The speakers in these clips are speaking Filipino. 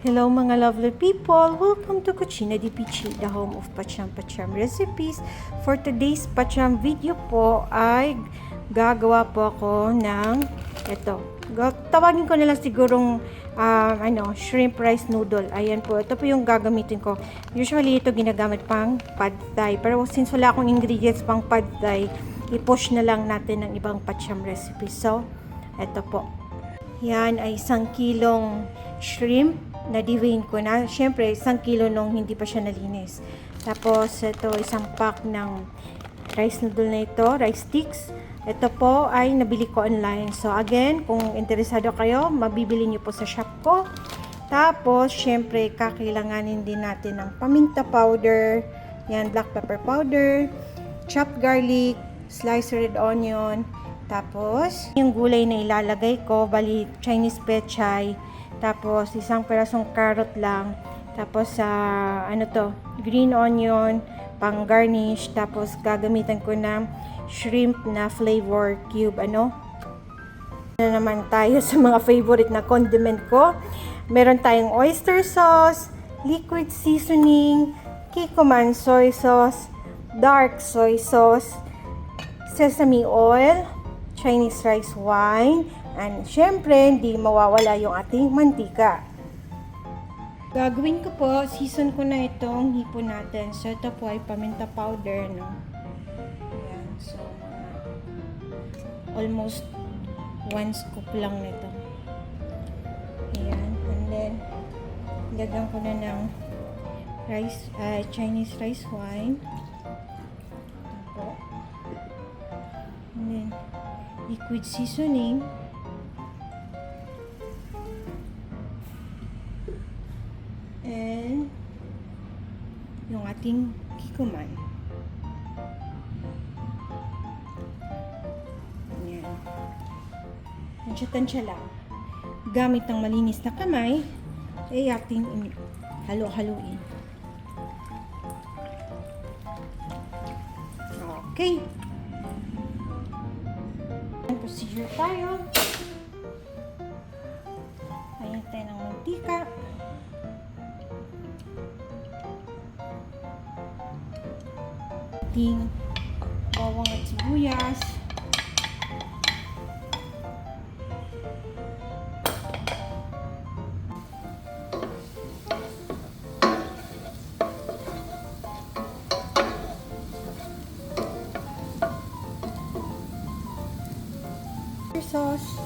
Hello mga lovely people! Welcome to Cucina di Pichi, the home of Pacham Pacham recipes. For today's Pacham video po ay gagawa po ako ng ito. Tawagin ko na lang sigurong um, ano, shrimp rice noodle. Ayan po. Ito po yung gagamitin ko. Usually ito ginagamit pang pad thai. Pero since wala akong ingredients pang pad thai, i-push na lang natin ng ibang Pacham recipes. So, ito po. Yan ay isang kilong shrimp na divine ko na. Siyempre, isang kilo nung hindi pa siya nalinis. Tapos, ito, isang pack ng rice noodle na ito, rice sticks. Ito po ay nabili ko online. So, again, kung interesado kayo, mabibili nyo po sa shop ko. Tapos, syempre, kakailanganin din natin ng paminta powder, yan, black pepper powder, chopped garlic, sliced red onion, tapos, yung gulay na ilalagay ko, bali Chinese pechay, tapos isang perasong carrot lang, tapos sa ano to, green onion, pang garnish, tapos gagamitan ko ng shrimp na flavor cube, ano? Na naman tayo sa mga favorite na condiment ko. Meron tayong oyster sauce, liquid seasoning, kikoman soy sauce, dark soy sauce, sesame oil, Chinese rice wine, and syempre, hindi mawawala yung ating mantika. Gagawin ko po, season ko na itong hipon natin. So, ito po ay paminta powder, no? Ayan, so, almost one scoop lang nito. Ayan, and then, lagyan ko na ng rice, ah, Chinese rice wine. Ito po. And then, liquid seasoning. Ating kikuman. Ayan. Tansya-tansya lang. Gamit ng malinis na kamay, ay ating in- halo-haluin. Okay. Procedure tayo. Ating bawang at sibuyas. sauce.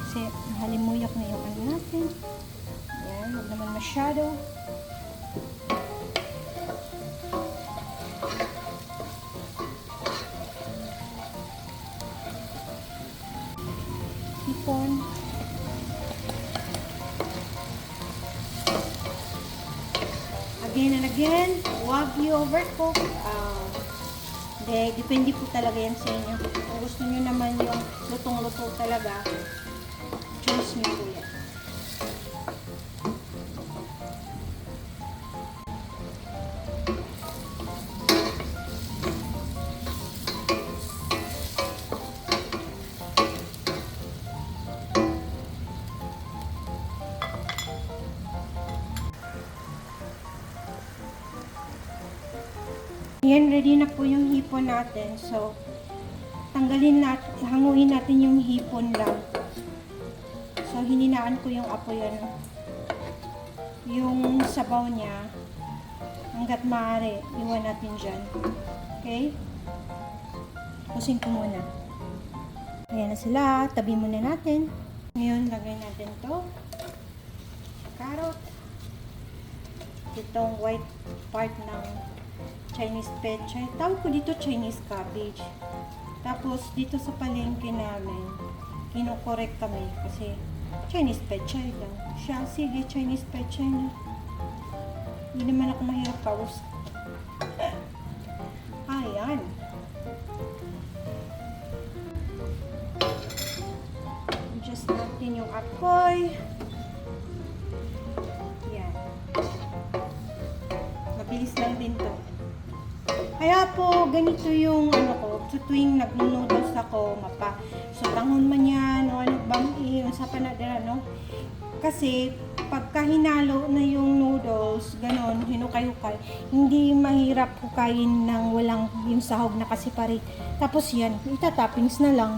Kasi nahalimuyak na yung ano natin. Ayan, huwag naman masyado. Hipon. Again and again, huwag you overcook. Ah, hindi, depende po talaga yan sa inyo. Kung gusto nyo naman yung lutong-luto talaga, choose nyo po yan. Yan, ready na po yung hipon natin. So, tanggalin natin, hanguin natin yung hipon lang. So, hininaan ko yung apoy ano. Yung sabaw niya, hanggat maaari, iwan natin dyan. Okay? Pusin ko muna. Ayan na sila. Tabi muna natin. Ngayon, lagay natin to. Carrot. Itong white part ng Chinese pechay. Tawag ko dito Chinese cabbage. Tapos, dito sa palengke namin, kinokorek kami kasi Chinese pechay lang. Siya, sige, Chinese pechay na. Hindi naman ako mahirap paus. Ayan. Adjust natin yung apoy. Yan. Kaya po, ganito yung ano ko, sa tuwing nag-noodles ako, mapa, so tangon man yan, o ano bang yung sa panadala, no? Kasi, pagka hinalo na yung noodles, ganon, hinukay-hukay, hindi mahirap hukayin ng walang yung sahog na separate. Tapos yan, itatoppings na lang.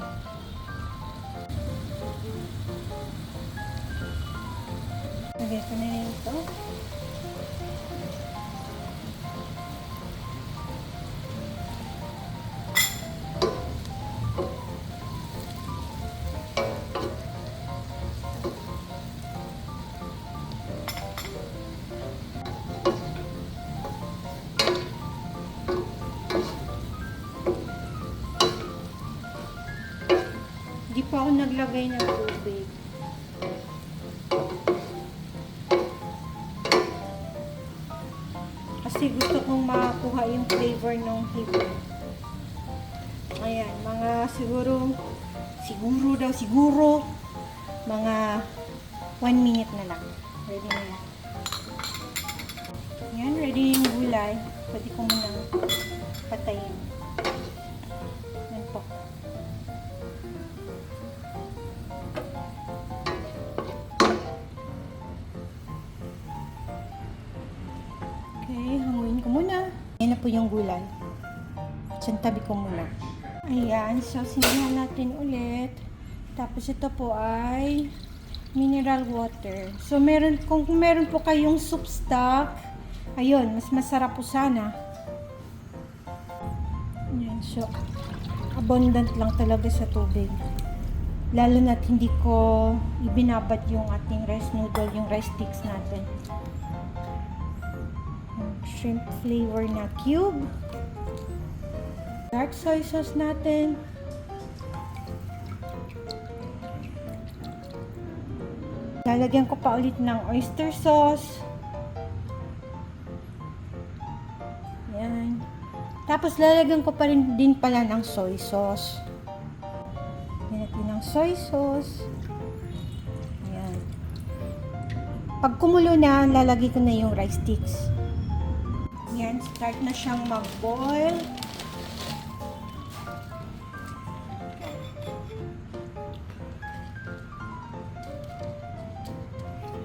Naglagay ng tubig. Kasi gusto kong makakuha yung flavor ng hipon. Ayan, mga siguro, siguro daw, siguro, mga 1 minute na lang. Ready na yan. Yan, ready yung gulay. Pwede ko munang patayin. Yung gulay. Santabi ko muna. Ayan, so sinihan natin ulit. Tapos ito po ay mineral water. So meron kung meron po kayong soup stock, ayun, mas masarap po sana. Ayan, so abundant lang talaga sa tubig. Lalo na't hindi ko ibinabad yung ating rice noodle, yung rice sticks natin shrimp flavor na cube. Dark soy sauce natin. Lalagyan ko pa ulit ng oyster sauce. Yan. Tapos lalagyan ko pa rin din pala ng soy sauce. Yan natin ng soy sauce. Yan. Pag kumulo na, lalagay ko na yung rice sticks. Yan, start na siyang mag-boil.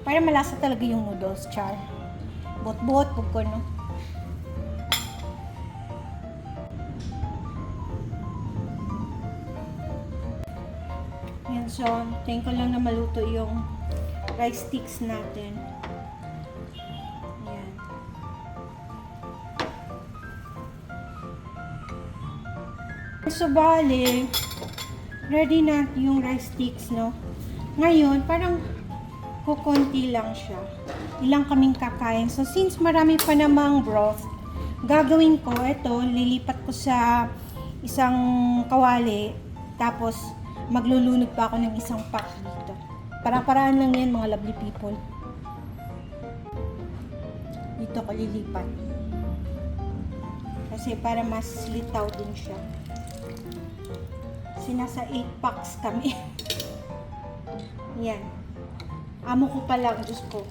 Para malasa talaga yung noodles, char. Bot-bot, po no? Yan, so, tingin ko lang na maluto yung rice sticks natin. So, bali, ready na yung rice sticks, no? Ngayon, parang kukunti lang siya. Ilang kaming kakain. So, since marami pa namang broth, gagawin ko, ito, lilipat ko sa isang kawali, tapos maglulunod pa ako ng isang pack dito. Para-paraan lang yan, mga lovely people. Dito ko lilipat. Kasi para mas litaw din siya. Kasi nasa 8 packs kami. Yan. Amo ko pa lang, Diyos ko.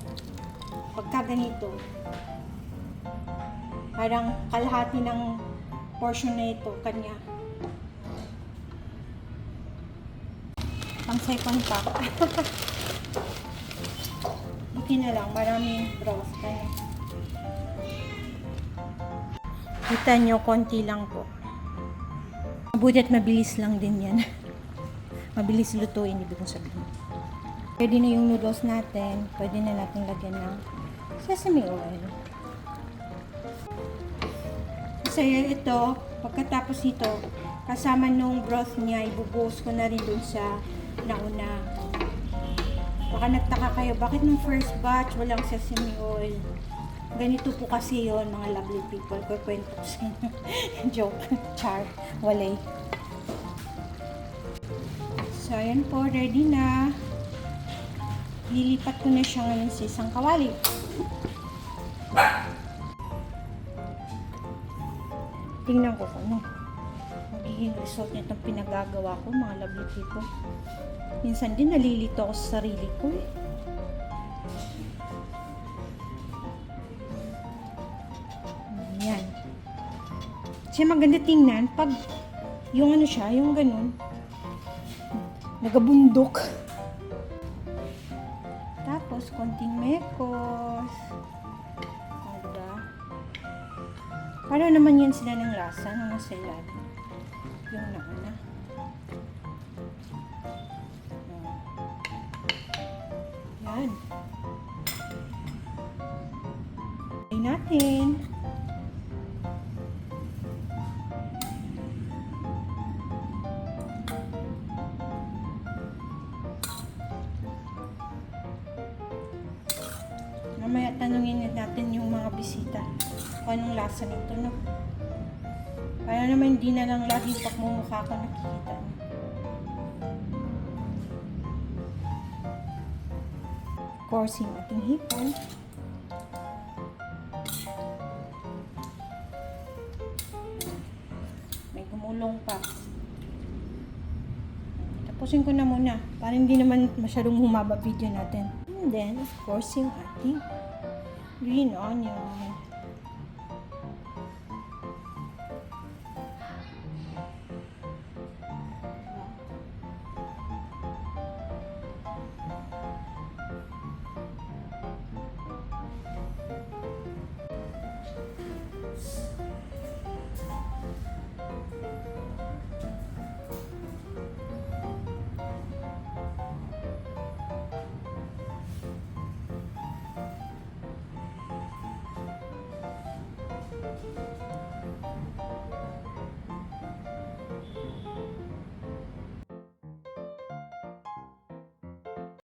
Pagka ganito, parang kalahati ng portion na ito, kanya. Pang second pack. Buti na lang, maraming broth. Kita nyo, konti lang po. Mabuti at mabilis lang din yan. mabilis lutuin, ibig kong sabihin. Pwede na yung noodles natin. Pwede na natin lagyan ng sesame oil. Kasi ito, pagkatapos nito, kasama nung broth niya, ibubuhos ko na rin dun sa nauna. Baka nagtaka kayo, bakit nung first batch walang sesame oil? Ganito po kasi yon mga lovely people. Kukwento ko sa inyo. Joke. Char. Walay. So, ayan po. Ready na. Lilipat ko na siya ngayon sa isang kawali. Tingnan ko kung ano. Magiging result nitong pinagagawa ko, mga lovely people. Minsan din nalilito ako sa sarili ko eh. Kasi maganda tingnan pag yung ano siya, yung ganun, nagabundok. Tapos, konting mekos. Diba? Para naman yan sila ng lasa ng nasa. Yung nauna. Yan. Ay natin. Lasa nito, no? Para naman hindi na lang laging pagmumukha ko nakikita. Of course, yung ating hipon. May gumulong pa. Tapusin ko na muna para hindi naman masyadong humaba video natin. And then, of course, yung ating green onion.